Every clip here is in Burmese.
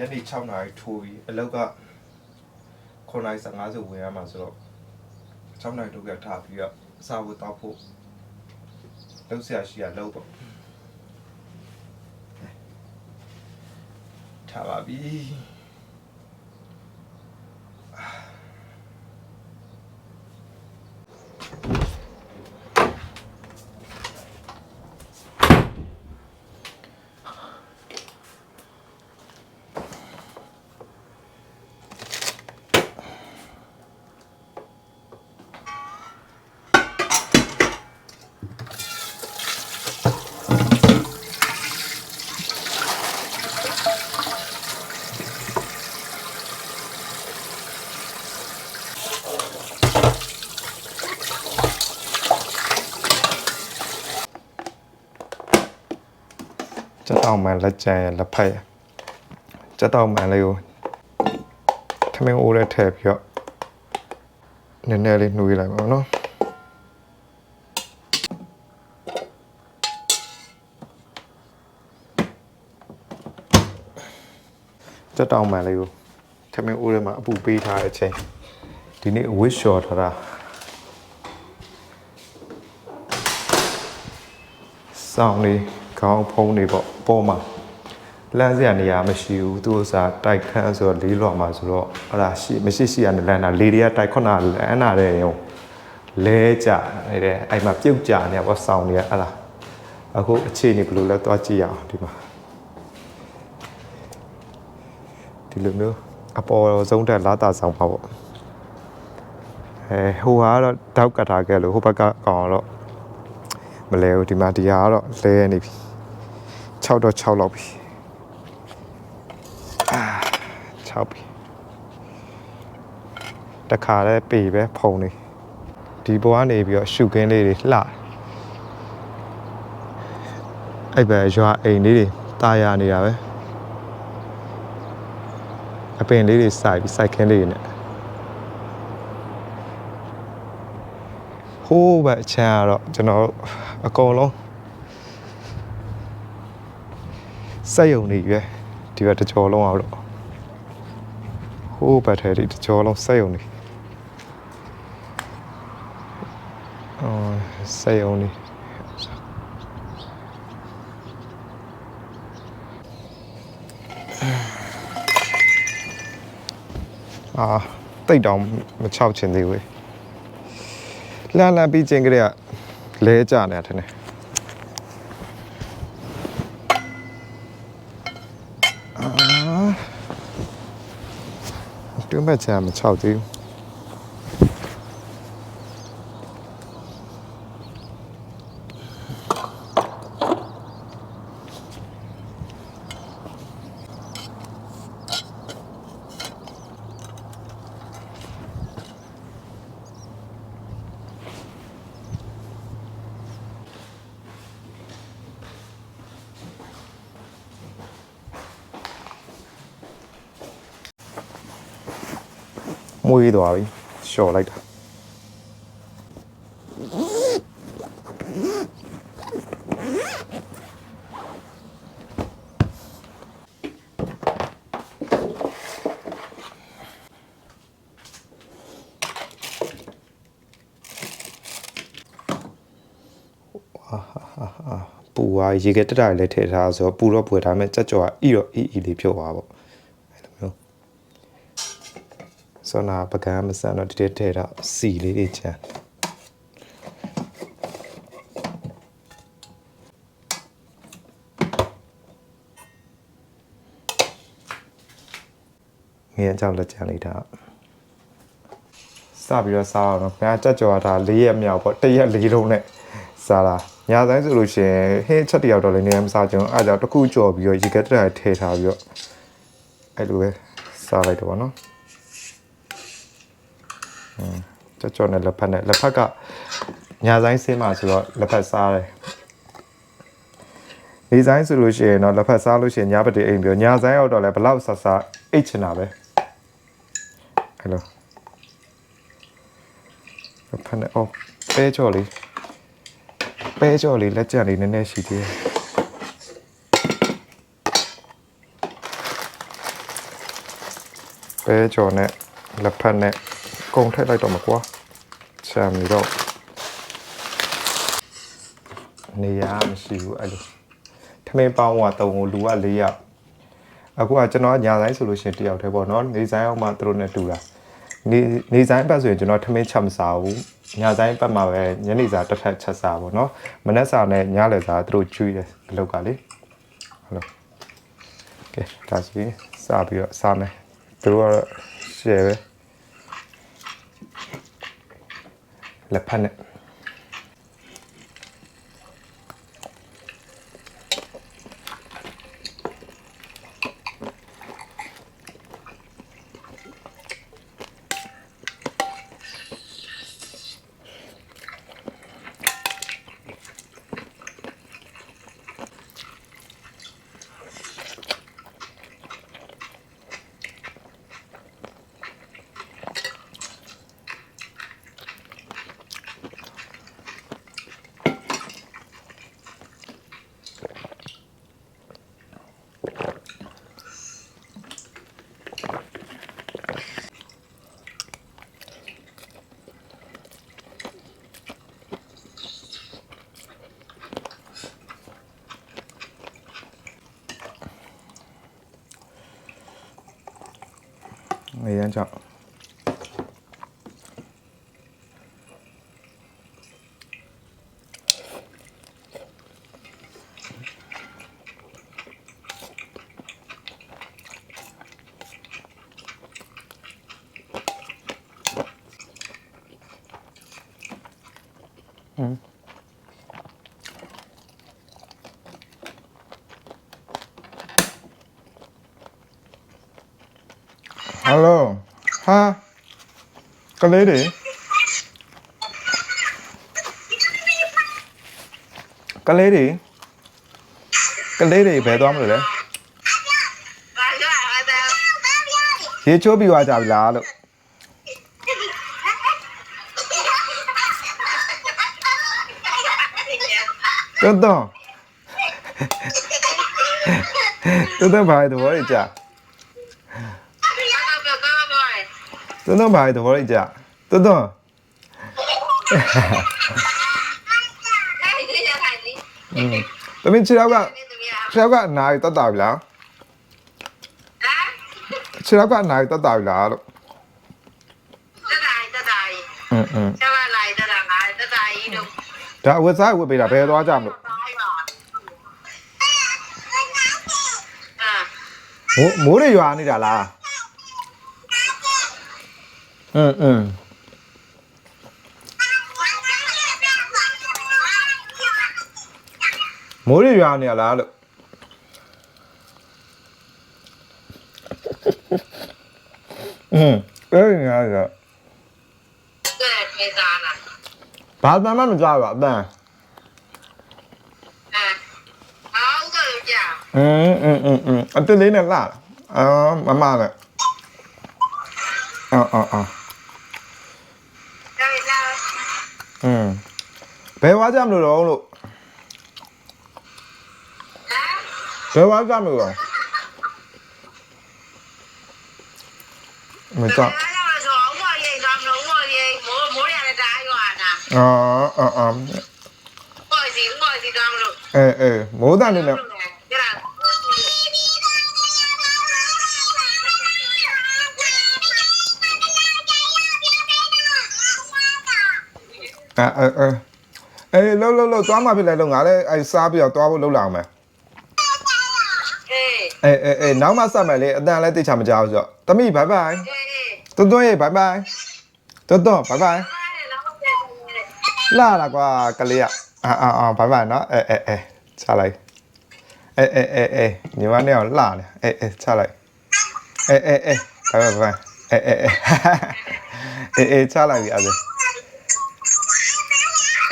ညနေ6နာရီထိုးပြီးအလောက်က9နာရီ15ဆိုဝင်ရမှာဆိုတော့6နာရီထိုးပြထားပြီးတော့အစာဖို့တောက်ဖို့လုံးဆရာရှိရလုံးပေါ့ထားပါပြီ အောင်မှန်လက်ကြံရလက်ဖက်ရကြက်တောက်မှန်လေးကိုထမင်းအိုးထဲထည့်ပြီးတော့နည်းနည်းလေးနှွေးလိုက်ပါနော်ကြက်တောင်မှန်လေးကိုထမင်းအိုးထဲမှာအပူပေးထားတဲ့အချိန်ဒီနေ့အဝတ်လျှော်ထားတာစောင်းလေး ခေါင်းဖုံးနေပေါ့ပေါ်မှာလမ်းစရာနေရာမရှိဘူးသူ့ဥစားတိုက်ခန်းဆိုတော့လေးလွန်မှာဆိုတော့အဲ့ဒါရှိမရှိရှိရနေလမ်းတာလေတွေကတိုက်ခွန်းတာလမ်းတာတဲ့ရုံလဲကြနေတဲ့အဲ့မှာပြုတ်ကြနေပေါ့စောင်းနေရအဲ့ဒါအခုအခြေအနေဘယ်လိုလဲသွားကြည့်ရအောင်ဒီမှာဒီလိုမျိုးအပေါ်ဆုံးတက်လာတာဆောင်ပါပေါ့အဲဟိုကတော့တောက်ကထားခဲ့လို့ဟိုဘက်ကကောင်တော့မလဲဘူးဒီမှာဒီဟာကတော့လဲနေပြီ 6တော့6လောက်ပြီအာ6ပြီတခါလဲပေပဲဖုံနေဒီဘောကနေပြီးတော့ရှုကင်းလေးတွေလှအဲ့ပဲရွာအိမ်လေးတွေတာယာနေတာပဲအပင်လေးတွေစိုက်ပြီးစိုက်ခင်းလေးတွေနဲ့ဟိုးဘက်အချမ်းကတော့ကျွန်တော်တို့အကုန်လုံး စက်ယုံနေရွယ်ဒီဘက်တစ်ကြောလုံးအောင်တော့ဟိုးဘက်ထဲဒီတစ်ကြောလုံးစက်ယုံနေအော်စက်ယုံနေအာတိတ်တောင်မချောက်ချင်သေးဘူးလှမ်းလှမ်းပြီးချင်းကလေးကလဲကြနေတာထင်တယ် တွင်းဘက် မ်းမချောက်သေးဘူးမွေးသွားပြီလျှော်လိုက်တာပူသွားရေကတက်တာလည်းထည့်ထားဆိုတော့ပူတော့ပူဒါပေမဲ့ကြက်ကြော်ကအီတော့အီအီလေးဖြုတ်သွားပေါ့အဲ့လိုမျိုး ဆောနာပကံမဆန်တော့ဒီတဲ့ထဲတော့စီလေးတွေချမ်းငယ်ကြောက်လက်ချမ်းလေးဒါစပြီးတော့စားအောင်တော့ခင်ဗျာကြက်ကြော်တာ၄ရက်မြောက်ပေါ့တစ်ရက်၄လုံးနဲ့စားတာညဆိုင်ဆိုလို့ရှိရင်ဟင်းချက်တယောက်တော့လည်းနေရာမစားကြအောင်အဲ့ဒါကြောင့်တစ်ခုကြော်ပြီးတော့ရေကက်တက်ထည့်ထားပြီးတော့အဲ့လိုပဲစားလိုက်တော့ဗောနော် ကြော်ကြော်နဲ့လက်ဖက်နဲ့လက်ဖက်ကညာဆိုင်ဆင်းမှာဆိုတော့လက်ဖက်စားတယ်နေဆိုင်ဆိုလို့ရှိရင်တော့လက်ဖက်စားလို့ရှိရင်ညဘက်တည်းအိမ်ပြောညာဆိုင်ရောက်တော့လည်းဘလောက်ဆဆအိတ်ချင်တာပဲအဲ့လိုလက်ဖက်နဲ့အော်ပဲကြော်လေးပဲကြော်လေးလက်ကျန်လေးနည်းနည်းရှိသေးတယ်ပဲကြော်နဲ့လက်ဖက်နဲ့ ကုံထည့်လိုက်တော့မှာကွာချမ်းပြီးတော့နေရမရှိဘူးအဲ့လိုထမင်းပေါင်းကတုံကိုလူက၄ယောက်အခုကကျွန်တော်ညာဆိုင်ဆိုလို့ရှိရင်တယောက်တည်းပေါ့နော်နေဆိုင်အောင်မှသူတို့နဲ့တူတာနေနေဆိုင်ဘက်ဆိုရင်ကျွန်တော်ထမင်းချက်မစားဘူးညာဆိုင်ဘက်မှာပဲညနေစာတစ်ထပ်ချက်စားပေါ့နော်မနက်စာနဲ့ညလယ်စာသူတို့ကျွေးတယ်အလောက်ကလေဟုတ်လို့ကဲဒါဆိုရင်စပြီးတော့စားမယ်သူတို့ကတော့ share ပဲ လက်ဖက်နဲ့ ငရမ်းကြော ယ်လိုဟာကလေးတွေကလေးတွေကလေးတွေဘယ်သွားမလို့လဲဘာကအဲ့ဒါရေချိုးပြီးသွားကြပြီလားလို့တွန်းတွန်းတွန်းတွန်းဘာလဲသဘောကြီးကြာဘာကဘာဘာ သွန်းသွန်းပါလေသဘောရကြသွန်းသွန်းอืมတမင်ခြေတော့ကခြေတော့ကနာရီတတ်တာပြီလားခြေတော့ကနာရီတတ်တာပြီလားလို့အင်းအင်းကျမလာရတာငါတတကြီးတို့ဒါဝက်စားဝက်ပေးတာဘယ်သွားကြမလို့မိုးမိုးတွေရွာနေတာလား อืมอืมမိုးတွေရွာနေရလားလို့อืมအဲ့ဒီညာက ကဲပြေးစားလာ ဘာမှမကြပါအတန် အဲအောက်တော့ကြာ อืมอืมอืมอืมအတက်လေးနဲ့လှအာမမနဲ့အော်အော်အော် อืมဘယ်ဝါကြမလို့တော့လို့ဟမ်ဘယ်ဝါကြမလို့တော့မကြဒါလာဆိုအောက်ဝရိတ်ကမလို့ဝရိတ်မိုးမိုးရတဲ့တိုင်းရွာတာအော်အော် အော်ပေါ်စီပေါ်စီကမလို့အဲအဲမိုးတန်လေးနဲ့ဒါလာအဲအဲအဲအေးလှုပ်လှုပ်လှုပ်သွားမှဖြစ်လဲလို့ငါလည်းအဲစားပြီးတော့သွားဖို့လှုပ်လာအောင်မယ်အေးအေးအေးအေးနောက်မှဆက်မယ်လေအတန်လည်းတိတ်ချမကြောက်ဆိုတော့တမိဘိုင်ဘိုင်အေးတွန်းတွန်းရေးဘိုင်ဘိုင်တွန်းတွန်းဘိုင်ဘိုင်လာလာကွာကလေးอ่ะအာအာအာဘိုင်ဘိုင်နော်အဲအဲအဲချလိုက်အဲအဲအဲအဲညီမနဲ့အောင်လှနေအဲအဲချလိုက်အဲအဲအဲဘိုင်ဘိုင်အဲအဲအဲအဲအဲချလိုက်ပြီအဲ့ဒါ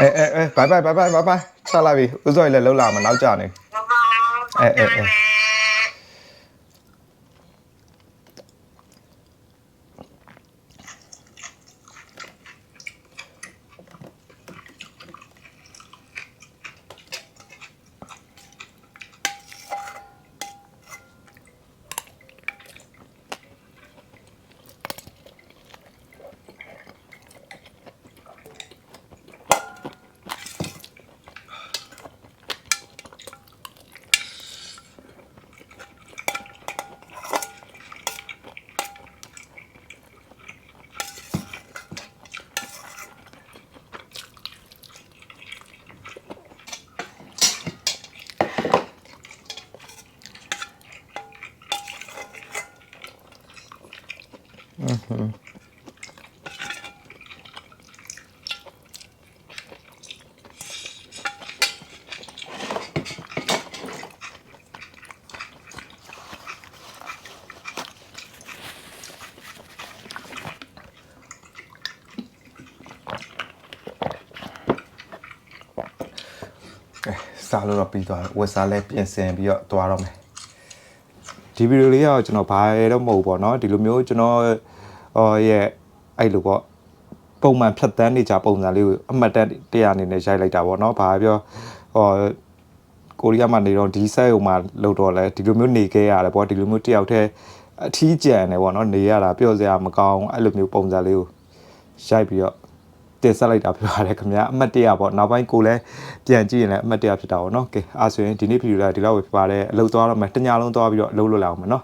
အဲအဲအဲဘိုင်ဘိုင်ဘိုင်ဘိုင်ဘိုင်ဘိုင်ချလိုက်ပြီဥစောရလည်းလှုပ်လာမနောက်ကြနေအေးအေးအေး စားလို့တော့ပြီးသွားတယ်ဝက်စားလဲပြင်ဆင်ပြီးတော့သွားတော့မယ်ဒီဗီဒီယိုလေးကတော့ကျွန်တော်ဘာရတော့မဟုတ်ဘူးပေါ့နော်ဒီလိုမျိုးကျွန်တော်ဟော ရဲ့အဲ့လိုပေါ့ပုံမှန်ဖြတ်တန်းနေကြပုံစံလေးကိုအမှတ်တရအနေနဲ့ရိုက်လိုက်တာပေါ့နော်ဘာပြောဟောကိုရီးယားမှာနေတော့ဒီဆက်ရုံမှာလောက်တော့လဲဒီလိုမျိုးနေခဲ့ရတယ်ပေါ့ဒီလိုမျိုးတယောက်တည်းအထီးကျန်တယ်ပေါ့နော်နေရတာပြောစရာမကောင်းအဲ့လိုမျိုးပုံစံလေးကိုရိုက်ပြီးတော့တင်ဆက်လိုက်တာဖြစ်ပါတယ်ခင်ဗျာအမှတ်တရပေါ့နောက်ပိုင်းကိုလည်းပြန်ကြည့်ရင်လည်းအမှတ်တရဖြစ်တာပေါ့နော်ကဲအားဆိုရင်ဒီနေ့ဗီဒီယိုလေးဒီလောက်ပဲဖြစ်ပါတယ်အလုပ်သွားတော့မယ်တညလုံးသွားပြီးတော့အလုပ်လုပ်လာအောင်မယ်နော်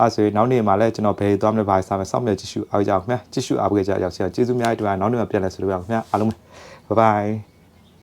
အားဆိုရင်နောက်နေ့မှာလည်းကျွန်တော်ဘယ်သွားမလဲဘာစားမလဲစောင့်မျှော်ကြည့်ရှုအားကြအောင်ခင်ဗျာကြည့်ရှုအားပေးကြကြအောင်ဆရာကျေးဇူးများတင်ပါတယ်နောက်နေ့မှာပြန်လဲဆိုလို့ရအောင်ခင်ဗျာအားလုံးပဲဘိုင်ဘိုင်